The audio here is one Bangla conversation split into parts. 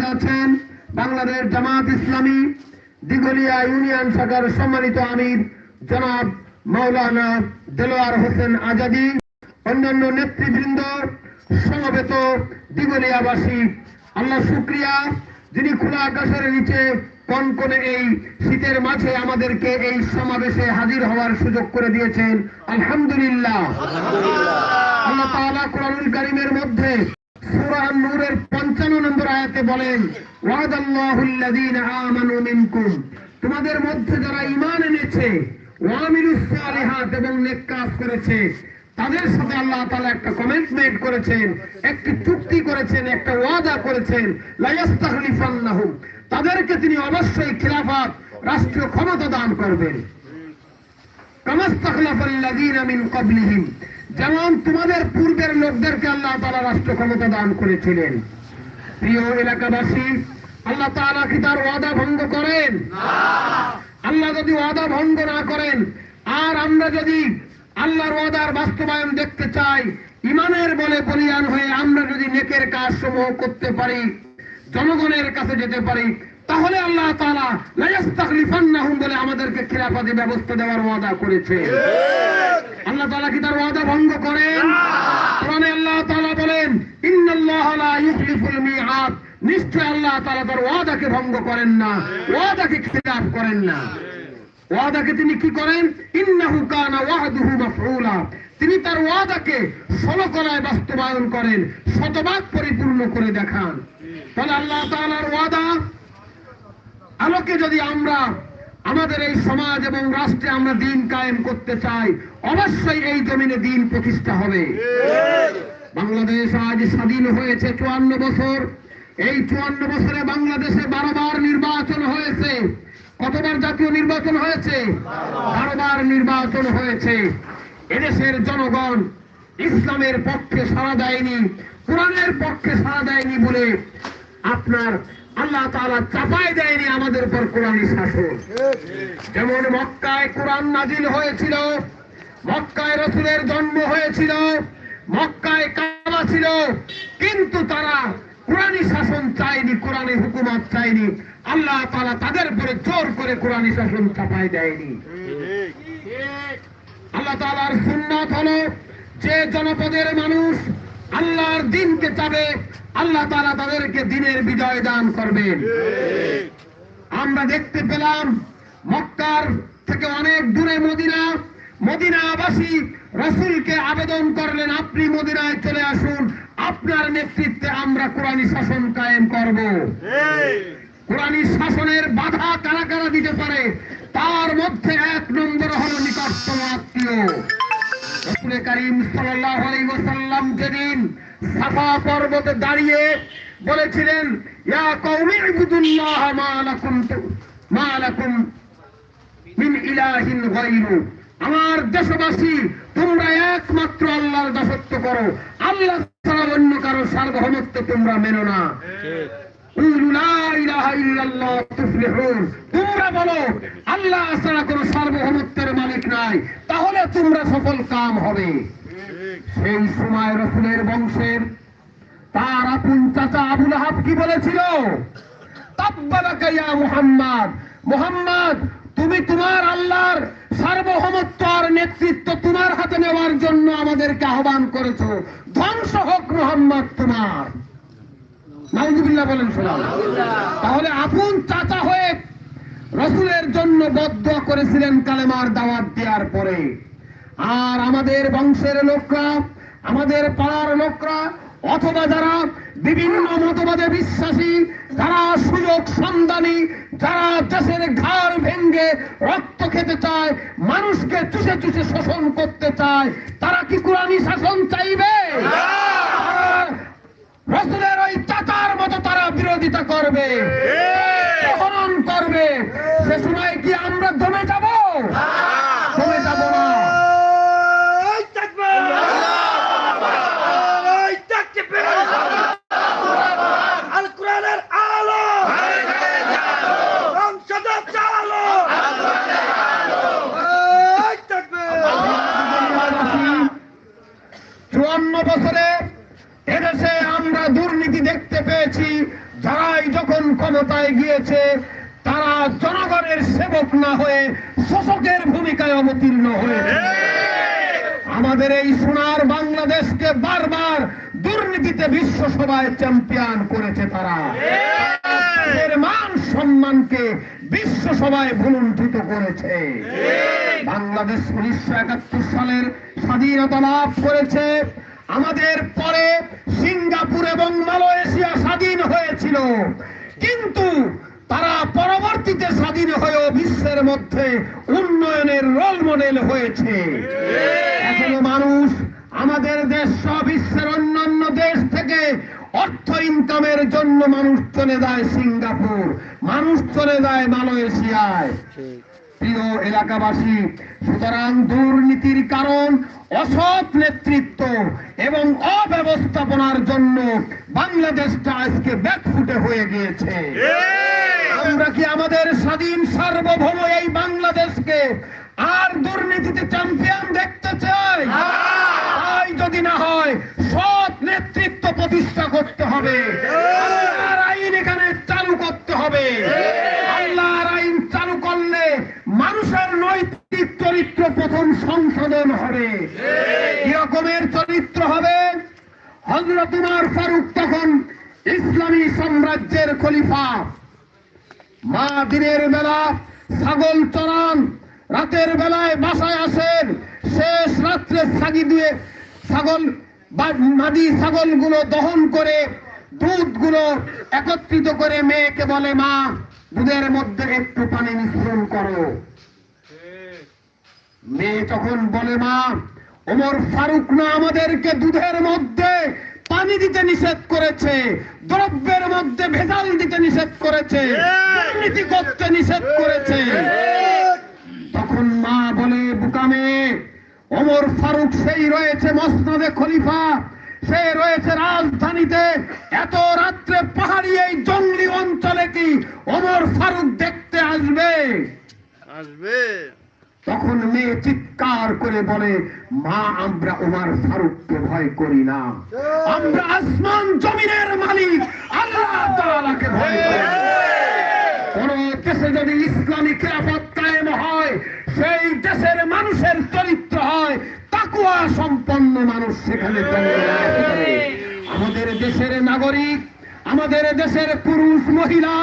উপস্থিত আছেন বাংলাদেশ জামাত ইসলামী দিগলিয়া ইউনিয়ন শাখার সম্মানিত আমির জনাব মাওলানা দেলোয়ার হোসেন আজাদি অন্যান্য নেতৃবৃন্দ সমবেত দিগলিয়াবাসী আল্লাহ শুক্রিয়া যিনি খোলা আকাশের নিচে কনকনে এই শীতের মাঝে আমাদেরকে এই সমাবেশে হাজির হওয়ার সুযোগ করে দিয়েছেন। আলহামদুলিল্লাহ। আল্লাহ তাআলা কোরআনুল কারীমের মধ্যে নূরের 55 নম্বর আয়াতে বলেন ওয়াদাল্লাহুল্লাযীনা তোমাদের মধ্যে যারা ঈমান এনেছে এবং নেক কাজ করেছে, তাদের সাথে আল্লাহ তাআলা একটা কমিটমেন্ট করেছেন, একটি চুক্তি করেছেন, একটা ওয়াদা করেছেন তাদেরকে তিনি অবশ্যই খিলাফত, রাষ্ট্রীয় ক্ষমতা দান করবেন। কামাস্তাখলাফাল্লাযীনা মিন ক্বাবলিহিম। যেমন তোমাদের পূর্বের লোকদেরকে আল্লাহ তাআলা রাষ্ট্র ক্ষমতা দান করেছিলেন। প্রিয় এলাকাবাসী আল্লাহ তাআলা কি তার ওয়াদা ভঙ্গ করেন? আল্লাহ যদি ওয়াদা ভঙ্গ না করেন আর আমরা যদি আল্লাহর ওয়াদার বাস্তবায়ন দেখতে চাই ইমানের বলে বলিয়ান হয়ে আমরা যদি নেকের কাজ সমূহ করতে পারি জনগণের কাছে যেতে পারি তাহলে আল্লাহ তাআলা লায়াস্তাখলিফান্নাহুম বলে আমাদেরকে খিলাফাতি ব্যবস্থা দেওয়ার ওয়াদা করেছে। আল্লাহ তাআলা কি তার ওয়াদা ভঙ্গ করেন? কোরআনে আল্লাহ তাআলা বলেন ইন্নাল্লাহ লা ইউখলিফুল মিআদ। নিশ্চয় আল্লাহ তাআলা তার ওয়াদাকে ভঙ্গ করেন না ওয়াদাকে খিলাফ করেন না। ওয়াদাকে তিনি কি করেন? ইন্নাহু কানা ওয়াহদুহু মাফউলা। তিনি তার ওয়াদাকে ষোলকলায় বাস্তবায়ন করেন শতভাগ পরিপূর্ণ করে দেখান। তাহলে আল্লাহ তাআলার ওয়াদা আলোকে যদি আমরা, আমাদের এই সমাজ এবং রাষ্ট্রে আমরা দিন কায়েম করতে চাই, অবশ্যই এই জমিনে দিন প্রতিষ্ঠা হবে। বাংলাদেশ আজ স্বাধীন হয়েছে চুয়ান্ন বছর। এই চুয়ান্ন বছরে বাংলাদেশে বারোবার নির্বাচন হয়েছে। কতবার জাতীয় নির্বাচন হয়েছে? বারোবার নির্বাচন হয়েছে। এদেশের জনগণ ইসলামের পক্ষে সাড়া দেয়নি, কোরআনের পক্ষে সাড়া দেয়নি বলে আপনার আল্লাহ তাআলা চাপায় দেয়নি আমাদের উপর কোরআনী শাসন। যেমন মক্কায় কোরআন নাজিল হয়েছিল মক্কায় রসুলের জন্ম হয়েছিল মক্কায় কাবা ছিল কিন্তু তারা কোরআনী শাসন চায়নি কোরআনী হুকুমত চায়নি। আল্লাহ তাআলা তাদের উপরে জোর করে কোরআনী শাসন চাপায় দেয়নি। আল্লাহ তাআলার সুন্নাত হলো যে জনপদের মানুষ আল্লাহর দিনকে চাবে, আল্লাহ তাআলা তাদেরকে দিনের বিজয় দান করবেন। আমরা দেখতে পেলাম, মক্কার থেকে অনেক দূরে মদিনা, মদিনাবাসী রসুলকে আবেদন করলেন, আপনি মদিনায় চলে আসুন, আপনার নেতৃত্বে আমরা কোরআনী শাসন কায়েম করব। কোরআনী শাসনের বাধা কারা কারা দিতে পারে, তার মধ্যে এক নম্বর হল নিকটতম আত্মীয়। রসুল করিম সাল্লাল্লাহু আলাইহি যেদিন সাফা পর্বতে দাঁড়িয়ে বলেছিলেন ইয়া কওমি ইবুদুল্লাহ মা লাকুম মা লাকুম মিন ইলাহিন গায়রু। আমার দেশবাসী তোমরা একমাত্র আল্লাহর দাসত্ব করো। আল্লাহ ছাড়া অন্য কারও সার্বভৌমত্ব তোমরা মেনো না। ইলাহা ইল্লাল্লাহ তুফলিহুন। তোমরা বলো, আল্লাহ ছাড়া কোনো সার্বভৌমত্বের মালিক নাই, তাহলে তোমরা সফল কাম হবে। সেই সময় রসুলের বংশের তার আপন চাচা আবুল আহাব কি বলেছিল? মুহাম্মদ মুহাম্মদ, তুমি তোমার আল্লাহর সার্বভৌমত্ব আর নেতৃত্ব তোমার হাতে নেওয়ার জন্য আমাদেরকে আহ্বান করেছ। ধ্বংস হোক মোহাম্মদ তোমার। বলেন শোনাও তাহলে আপন চাচা হয়ে রসুলের জন্য বদ্ধ করেছিলেন কালেমার দাওয়াত দেওয়ার পরে। আর আমাদের বংশের লোকরা আমাদের পাড়ার লোকরা অথবা যারা বিভিন্ন মতবাদে বিশ্বাসী যারা সুযোগ সন্ধানী যারা দেশের ঘাড় ভেঙ্গে রক্ত খেতে চায় মানুষকে চুষে চুষে শোষণ করতে চায় তারা কি কোরআনী শাসন চাইবে? রসুলের ওই চাচার মতো তারা বিরোধিতা করবে। করবে সে সময় কি আমরা দমে যাব দমে যাব না এই তাকবীর! এই তাকবীর! আল কোরআনের আলো সংসদের চালো এই তাকবীর! চুয়ান্ন বছরে এদেশে আমরা দুর্নীতি দেখতে পেয়েছি যারাই ক্ষমতায় গিয়েছে তারা জনগণের সেবক না হয়ে শোষকের ভূমিকায় অবতীর্ণ হয়েছে আমাদের এই সোনার বাংলাদেশকে বারবার দুর্নীতিতে বিশ্ব সভায় চ্যাম্পিয়ন করেছে তারা। মান সম্মানকে বিশ্ব সভায় ভুলুণ্ঠিত করেছে। বাংলাদেশ উনিশশো একাত্তর সালের স্বাধীনতা লাভ করেছে। আমাদের পরে সিঙ্গাপুর এবং মালয়েশিয়া স্বাধীন হয়েছিল। কিন্তু তারা পরবর্তীতে স্বাধীন হয়েও বিশ্বের মধ্যে উন্নয়নের রোল মডেল হয়েছে। এখনও মানুষ আমাদের দেশ সহ বিশ্বের অন্যান্য দেশ থেকে অর্থ ইনকামের জন্য মানুষ চলে যায় সিঙ্গাপুর, মানুষ চলে যায় মালয়েশিয়ায়। প্রিয় এলাকাবাসী, সুতরাং দুর্নীতির কারণ, অসৎ নেতৃত্ব এবং অব্যবস্থাপনার জন্য বাংলাদেশটা আজকে ব্যাকফুটে হয়ে গিয়েছে। আমরা কি আমাদের স্বাধীন সার্বভৌম এই বাংলাদেশকে আর দুর্নীতিতে চ্যাম্পিয়ন দেখতে চাই? তাই যদি না হয় সৎ নেতৃত্ব প্রতিষ্ঠা করতে হবে। আল্লাহর আইন এখানে চালু করতে হবে। আল্লাহর আইন চালু করলে মানুষের নৈতিক চরিত্র প্রথম সংশোধন হবে। কি রকমের চরিত্র হবে? হজরত উমার ফারুক তখন ইসলামী সাম্রাজ্যের খলিফা। মা দিনের বেলা ছাগল চড়ান রাতের বেলায় বাসায় আসেন, শেষ রাত্রে ছাগি দিয়ে ছাগল মাদি ছাগলগুলো দহন করে দুধগুলো একত্রিত করে মেয়েকে বলে, মা, দুধের মধ্যে একটু পানি মিশ্রণ করো। মেয়ে তখন বলে, মা, ওমর ফারুক না আমাদেরকে দুধের মধ্যে পানি দিতে নিষেধ করেছে, দ্রব্যের মধ্যে ভেজাল দিতে নিষেধ করেছে, দুর্নীতি করতে নিষেধ করেছে। তখন মা বলে, বুকামে, ওমর ফারুক সেই রয়েছে মসনদে খলিফা, সে রয়েছে রাজধানীতে। এত রাত্রে পাহাড়ি এই জঙ্গলি অঞ্চলে কি ওমর ফারুক দেখতে আসবে? আসবে। তখন মেয়ে চিৎকার করে বলে, মা, আমরা ওমর ফারুককে ভয় করি না আমরা আসমান জমিনের মালিক, আল্লাহ তাআলাকে ভয় করি কোন দেশে যদি ইসলামী খেলাফত কায়েম হয়, সেই দেশের মানুষের চরিত্র হয়, তাকুয়া সম্পন্ন মানুষ সেখানে। আমাদের দেশের নাগরিক, আমাদের দেশের পুরুষ, মহিলা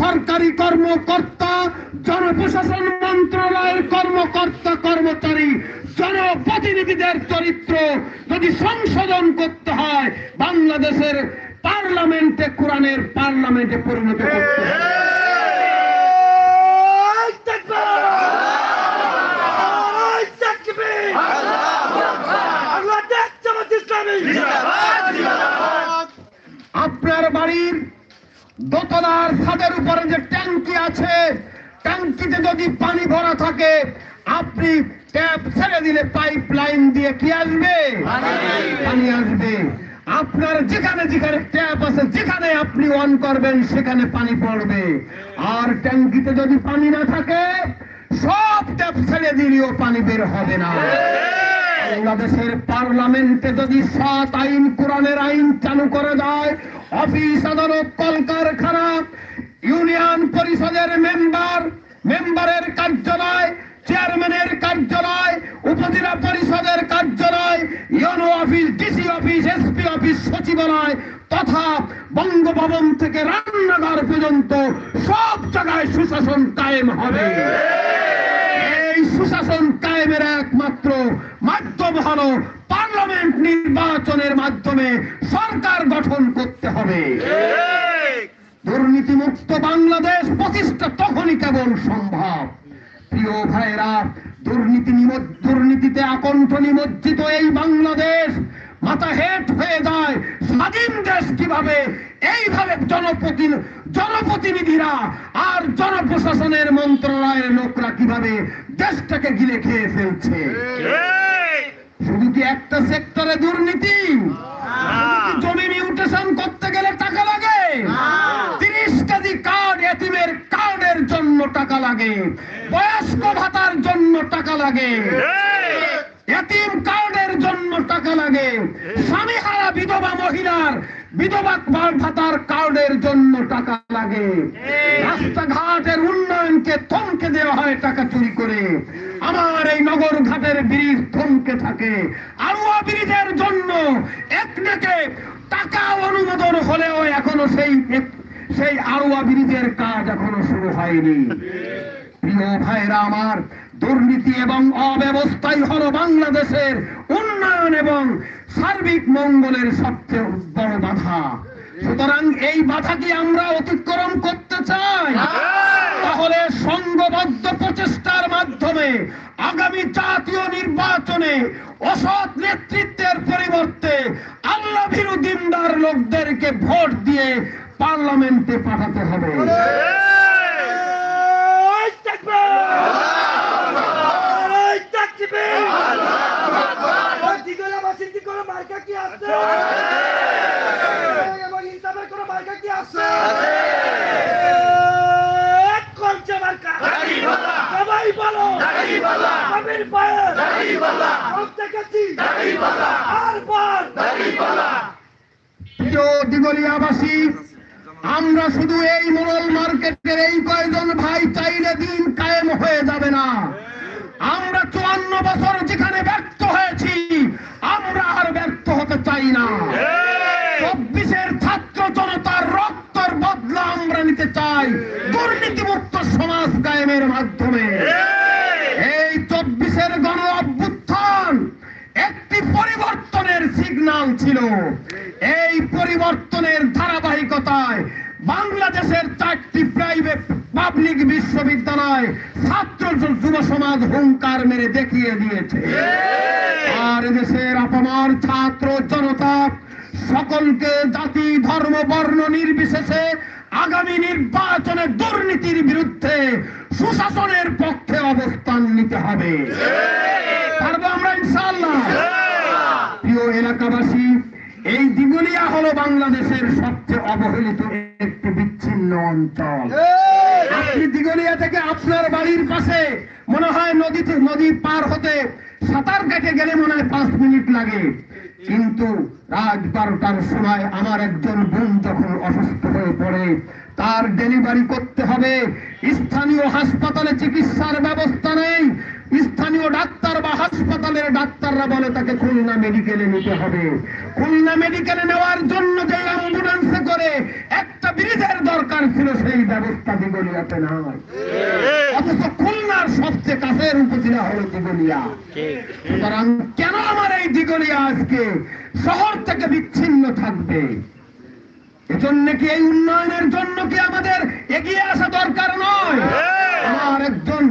সরকারি কর্মকর্তা, জনপ্রশাসন মন্ত্রণালয়ের কর্মকর্তা, কর্মচারী, জনপ্রতিনিধিদের চরিত্র যদি সংশোধন করতে হয়, বাংলাদেশের পার্লামেন্টে, কোরআনের পার্লামেন্টে পরিণত আপনার বাড়ির দোতলার ছাদের উপরে যে ট্যাঙ্কি আছে, ট্যাঙ্কিতে যদি পানি ভরা থাকে, আপনি ট্যাপ ছেড়ে দিলে পাইপ লাইন দিয়ে কি আসবে? পানি আসবে। আপনার যেখানে যেখানে ট্যাপ আছে, যেখানে আপনি অন করবেন, সেখানে পানি পড়বে। আর ট্যাঙ্কিতে যদি পানি না থাকে, সব ট্যাপ ছেড়ে দিলেও পানি বের হবে না। বাংলাদেশের পার্লামেন্টে যদি সাত আইন, কোরআনের আইন চালু করে দেয় অফিস আদালত কলকারখানা ইউনিয়ন পরিষদের মেম্বার মেম্বারের কার্যালয় চেয়ারম্যানের কার্যালয় উপজেলা পরিষদের কার্যালয় UNO office DC office SP office সচিবালয় তথা বঙ্গভবন থেকে রান্নাঘর পর্যন্ত সব জায়গায় সুশাসন কায়েম হবে। এই সুশাসন কায়েমের একমাত্র মাধ্যম হলো পার্লামেন্ট নির্বাচনের মাধ্যমে সরকার গঠন করতে হবে। দুর্নীতিমুক্ত বাংলাদেশ প্রতিষ্ঠা তখনই কেবল সম্ভব। প্রিয় ভাইরা দুর্নীতি দুর্নীতিতে আকণ্ঠ নিমজ্জিত এই বাংলাদেশ মাথা হেট হয়ে যায় স্বাধীন দেশ কীভাবে? এইভাবে জনপ্রতি জনপ্রতিনিধিরা আর জনপ্রশাসনের মন্ত্রণালয়ের লোকরা কীভাবে দেশটাকে গিলে খেয়ে ফেলছে? শুধু কি একটা সেক্টরে দুর্নীতি। জমি মিউটেশন করতে গেলে টাকা লাগে। তিরিশ কেজি কার্ড এতিমের কার্ডের জন্য টাকা লাগে। বয়স্ক ভাতার জন্য টাকা লাগে। এতিম কার্ডের জন্য টাকা লাগে। স্বামী হারা বিধবা মহিলার বিধবা ভাতার কার্ডের জন্য টাকা লাগে। রাস্তাঘাটের উন্নয়নকে থমকে দেওয়া হয় টাকা চুরি করে। আমার এই নগর ঘাটের ব্রিজ থমকে থাকে। আরোয়া ব্রিজের জন্য একদিকে টাকা অনুমোদন হলেও এখনও সেই সেই আরোয়া ব্রিজের কাজ এখনও শুরু হয়নি। প্রিয় ভাইরা আমার, দুর্নীতি এবং অব্যবস্থাই হলো বাংলাদেশের উন্নয়ন এবং সার্বিক মঙ্গলের সবচেয়ে বড় বাধা। সুতরাং এই বাধা কি আমরা অতিক্রম আগামী জাতীয় নির্বাচনে অসৎ নেতৃত্বের পরিবর্তে আল্লাহ ভীরু দিনদার লোকদেরকে ভোট দিয়ে পার্লামেন্টে পাঠাতে হবে এই তাকবীর! এই তাকবীর! ওই দিগলাবাসীর কি কোনো মার্কা কি আছে? এবং ইনসাফের কোনো মার্কা কি আছে? এক কলসে মার্কা। সবাই বলো। প্রিয় দিগলিয়াবাসী, আমরা শুধু এই মোড়ল মার্কেটের এই কয়জন ভাই চাইলে দিন কায়েম হয়ে যাবে না। আমরা চুয়ান্ন বছর যেখানে ব্যর্থ হয়েছি, আমরা আর ব্যর্থ হতে চাই না। চব্বিশের ছাত্র জনতার রক্তর বদলা আমরা নিতে চাই। দুর্নীতিমুক্ত সমাজ কায়েমের মাধ্যমে। পরিবর্তনের সিগন্যাল ছিল। এই পরিবর্তনের ধারাবাহিকতায় বাংলাদেশের চারটি প্রাইভেট পাবলিক বিশ্ববিদ্যালয় ছাত্র যুব সমাজ হুঙ্কার মেরে দেখিয়ে দিয়েছে। আর দেশের অপমার ছাত্র জনতা সকলকে জাতি, ধর্ম, বর্ণ নির্বিশেষে আগামী নির্বাচনে দুর্নীতির বিরুদ্ধে সুশাসনের পক্ষে অবস্থান নিতে হবে। পারব আমরা ইনশাআল্লাহ? প্রিয় এলাকাবাসী এই দিগুলিয়া হলো বাংলাদেশের সবচেয়ে অবহেলিত একটি বিচ্ছিন্ন অঞ্চল। আপনি দিগলিয়া থেকে আপনার বাড়ির পাশে মনে হয় নদীতে নদী পার হতে সাঁতার কেটে গেলে মনে হয় পাঁচ মিনিট লাগে। কিন্তু রাত বারোটার সময় আমার একজন বোন যখন অসুস্থ হয়ে পড়ে তার ডেলিভারি করতে হবে। স্থানীয় হাসপাতালে চিকিৎসার ব্যবস্থা নেই। স্থানীয় ডাক্তার বা হাসপাতালের ডাক্তাররা বলে তাকে খুলনা মেডিকেলে নিতে হবে। খুলনা মেডিকেলে নেওয়ার জন্য যে অ্যাম্বুলেন্সে করে, একটা ব্রিজের দরকার ছিল, সেই ব্যবস্থা দিগলিয়াতে নাই। অথচ খুলনার সবচেয়ে কাছের উপজেলা হলো দিগলিয়া। সুতরাং কেন আমার এই দিগলিয়া আজকে শহর থেকে বিচ্ছিন্ন থাকবে? এজন্য কি এই উন্নয়নের জন্য কি আমাদের এগিয়ে আসা দরকার নয়? আমার একজন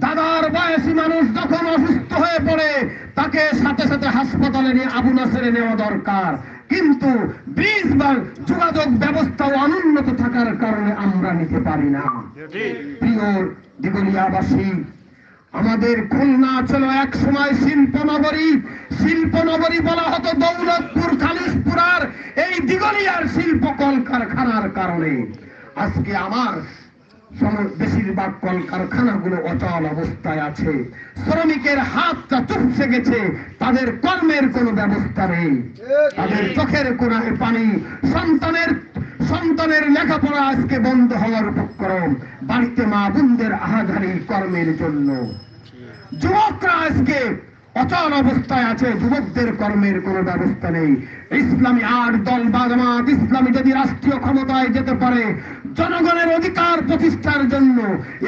দাদার বয়সী মানুষ যখন অসুস্থ হয়ে পড়ে, তাকে সাথে সাথে হাসপাতালে নিয়ে আবু নাসেরে নেওয়া দরকার। কিন্তু ব্রিজ বা যোগাযোগ ব্যবস্থাও অনুন্নত থাকার কারণে আমরা নিতে পারি না। প্রিয় আমাদের খুলনা ছিল এক সময় শিল্পনগরী শিল্পনগরী বলা হতো দৌলতপুর, খালিশপুরার এই দিগলিয়ার শিল্প কলকারখানার কারণে। আজকে আমার বেশিরভাগ কলকারখানাগুলো অচল অবস্থায় আছে। শ্রমিকের হাতটা চুপসে গেছে, তাদের কর্মের কোনো ব্যবস্থা নেই। তাদের চোখের কোনায় পানি। সন্তানের সন্তানের লেখাপড়া আজকে বন্ধ হওয়ার উপক্রম। বাড়িতে মা বোনদের আহাধারী কর্মের জন্য। যুবকরা আজকে অচল অবস্থায় আছে, যুবকদের কর্মের কোনো ব্যবস্থা নেই। ইসলামী আট দল বা জামাত ইসলামী যদি রাষ্ট্রীয় ক্ষমতায় যেতে পারে অধিকার প্রতিষ্ঠার জন্য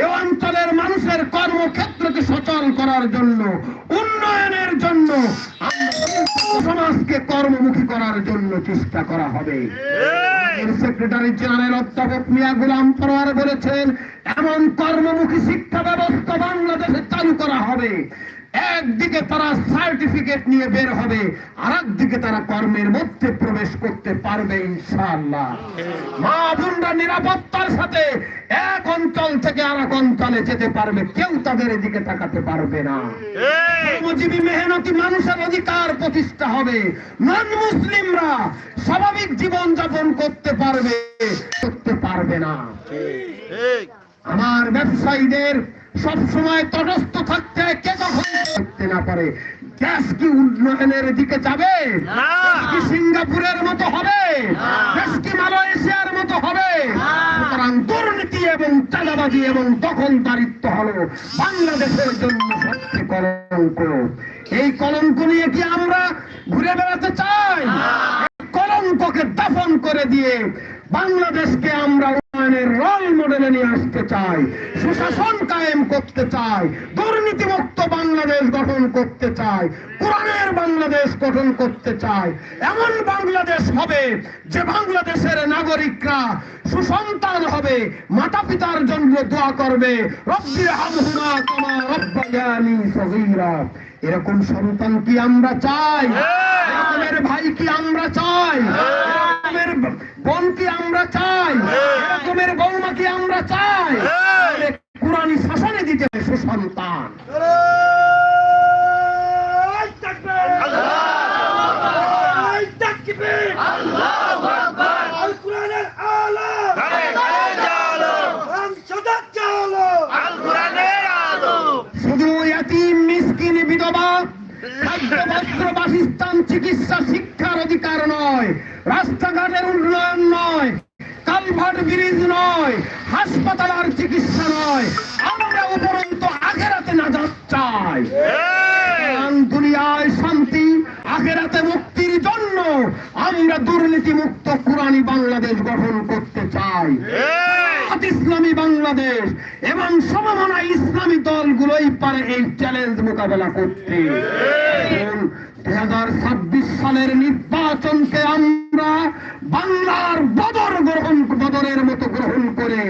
এ অঞ্চলের মানুষের কর্মক্ষেত্রকে সচল করার জন্য উন্নয়নের জন্য সমাজকে কর্মমুখী করার জন্য চেষ্টা করা হবে। সেক্রেটারি জেনারেল অধ্যাপক মিয়া গুলাম পরোয়ার বলেছেন এমন কর্মমুখী শিক্ষা ব্যবস্থা বাংলাদেশে চালু করা হবে। একদিকে তারা সার্টিফিকেট নিয়ে বের হবে আর একদিকে তারা কর্মের মধ্যে প্রবেশ করতে পারবে ইনশাআল্লাহ। মা বোনরা নিরাপত্তার সাথে এক অঞ্চল থেকে আর এক অঞ্চলে যেতে পারবে কেউ তাদের এদিকে তাকাতে পারবে না। কর্মজীবী মেহনতি মানুষের অধিকার প্রতিষ্ঠা হবে। নন মুসলিমরা স্বাভাবিক জীবন যাপন করতে পারবে করতে পারবে না। আমার ব্যবসায়ীদের সব সময় তটস্থ থাকতে কে কখন করতে না পারে? দেশ কি উন্নয়নের দিকে যাবে? কি সিঙ্গাপুরের মতো হবে? দেশ কি মালয়েশিয়ার মতো হবে? সুতরাং দুর্নীতি এবং চাঁদাবাজি এবং দখলদারিত্ব হলো বাংলাদেশের জন্য সবচেয়ে কলঙ্ক। এই কলঙ্ক নিয়ে কি আমরা ঘুরে বেড়াতে চাই? কলঙ্ককে দাফন করে দিয়ে বাংলাদেশকে আমরা উন্নয়নের রোল মডেলে নিয়ে আসতে চাই সুশাসন কায়েম করতে চাই দুর্নীতিমুক্ত বাংলাদেশ গঠন করতে চাই কোরআনের বাংলাদেশ গঠন করতে চাই এমন বাংলাদেশ হবে যে বাংলাদেশের নাগরিকরা সুসন্তান হবে মাতা পিতার জন্য দোয়া করবে রব্বি হামহুমা কামা রব্বায়ানি সগীরা। এরকম সন্তান কি আমরা চাই? এরকমের ভাই কি আমরা চাই? এরকমের বোন কি আমরা চাই? এরকমের বৌমা কি আমরা চাই? তাহলে কোরআনী শাসনে দিতে হবে সুসন্তান। শুধু মিসকিন বিধবা খাদ্য বস্ত্র বাসস্থান চিকিৎসা চাই দুনিয়ায় শান্তি আখেরাতে মুক্তির জন্য আমরা দুর্নীতি মুক্ত কোরআনী বাংলাদেশ গঠন করতে চাই। ইসলামী বাংলাদেশ এবং সমমনা ইসলামী দলগুলোই পারে এই চ্যালেঞ্জ মোকাবেলা করতে। দুই হাজার ছাব্বিশ সালের নির্বাচনকে আমরা বাংলার বদর গ্রহণ বদরের মতো গ্রহণ করে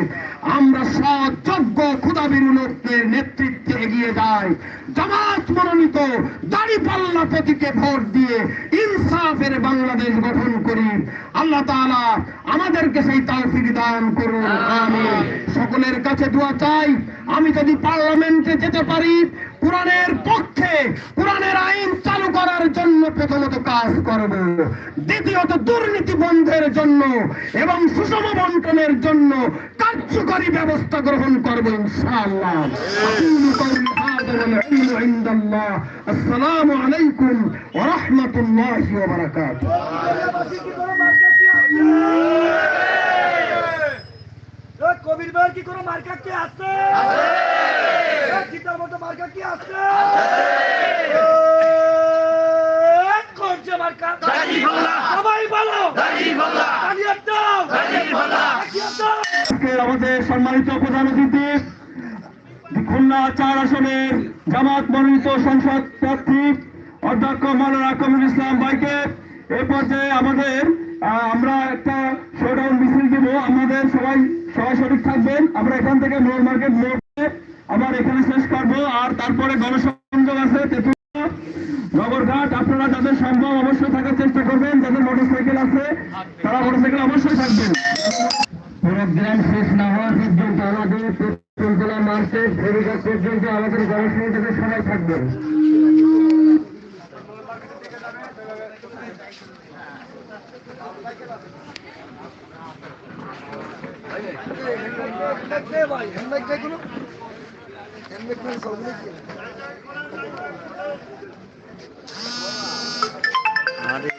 আমরা সযোগ্য ক্ষুদাবির লোকদের নেতৃত্বে এগিয়ে যাই। জামাত মনোনীত দাড়িপাল্লা প্রতীকে ভোট দিয়ে ইনসাফের বাংলাদেশ গঠন করি। আল্লাহ তালা আমাদেরকে সেই তৌফিক দান করুন। আমি সকলের কাছে দোয়া চাই। আমি যদি পার্লামেন্টে যেতে পারি কোরআনের পক্ষে, কোরআনের আইন চালু করার জন্য প্রথমত কাজ করব। দ্বিতীয়ত দুর্নীতি বন্ধের জন্য এবং সুষম বন্টনের জন্য কার্যকরী ব্যবস্থা গ্রহণ করব ইনশাআল্লাহ। আলাইকুম কবির কি কোনো মার্কা কি আছে? গীতার মতো মার্কা কি আছে? মার্কা? সবাই বলো। তালিয়ে দাও। তালিয়ে দাও। আজকে আমাদের সম্মানিত প্রধান অতিথি খুলনা চার আসনের জামাত মনোনীত সংসদ প্রার্থী অধ্যক্ষ মাওলানা কবির ইসলাম ভাইকে এই পর্যায়ে আমাদের আহ, আমরা একটা শোডাউন মিছিল দিব। আমাদের সবাই সবাই সঠিক থাকবেন। আমরা এখান থেকে মোড় মার্কেট মোড়ে আবার এখানে শেষ করব আর তারপরে গণসংযোগ আছে নগরঘাট আপনারা যাদের সম্ভব অবশ্যই থাকার চেষ্টা করবেন যাদের মোটরসাইকেল আছে তারা মোটরসাইকেল অবশ্যই থাকবেন। প্রোগ্রাম শেষ না হওয়া পর্যন্ত আমাদের পেট্রোলতলা মার্কেট ফেরিঘাট পর্যন্ত আমাদের গণসংযোগে সবাই থাকবেন। ভাই হেলমেট গুলো হেলমেট সবগুলো আরে